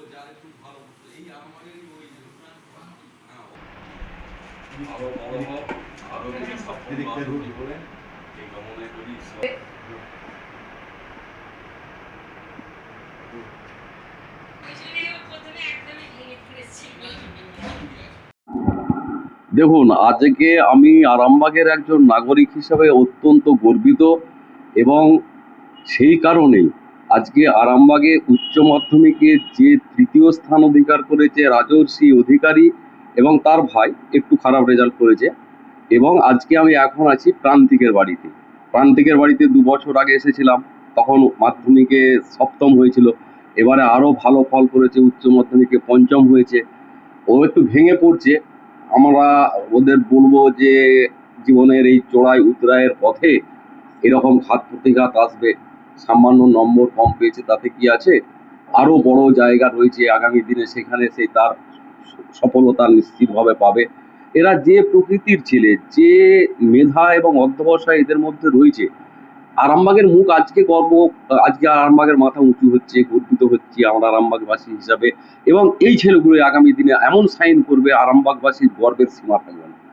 একদম বলল যে আর একটু ভালো করতে এই আমাদেরই ওই হ্যাঁ আরও বড় হোক আরও বেশি সাফল্য করে এই কামনা করি ঈশ্বর প্রথমে একদমই ভেঙে পড়েছিল দেখুন আজকে আমি আরামবাগের একজন নাগরিক হিসাবে অত্যন্ত গর্বিত এবং সেই কারণেই আজকে আরামবাগে উচ্চ মাধ্যমিকে যে তৃতীয় স্থান অধিকার করেছে রাজর্ষি অধিকারী এবং তার ভাই একটু খারাপ রেজাল্ট করেছে এবং আজকে আমি এখন আছি প্রান্তিকের বাড়িতে। প্রান্তিকের বাড়িতে দু বছর আগে এসেছিলাম, তখন মাধ্যমিকে সপ্তম হয়েছিল, এবারে আরও ভালো ফল করেছে, উচ্চ মাধ্যমিকে পঞ্চম হয়েছে। ও একটু ভেঙে পড়ছে, আমরা ওদের বলব যে জীবনের এই চড়াই উতরায়ের পথে এরকম ঘাত প্রতিঘাত আসবে। সামান্য নম্বর কম পেয়েছে, তাতে কি আছে? আরও বড় জায়গা রয়েছে আগামী দিনে, সেখানে সে তার সফলতা নিশ্চিতভাবে পাবে। এরা যে প্রকৃতির ছেলে, যে মেধা এবং অধ্যবসায় এদের মধ্যে রয়েছে, আরামবাগের মুখ আজকে গর্ব, আজকে আরামবাগের মাথা উঁচু হচ্ছে, গর্বিত হচ্ছে আমরা আরামবাগবাসী হিসাবে। এবং এই ছেলেগুলো আগামী দিনে এমন সাইন করবে, আরামবাগবাসীর গর্বের সীমা থাকবে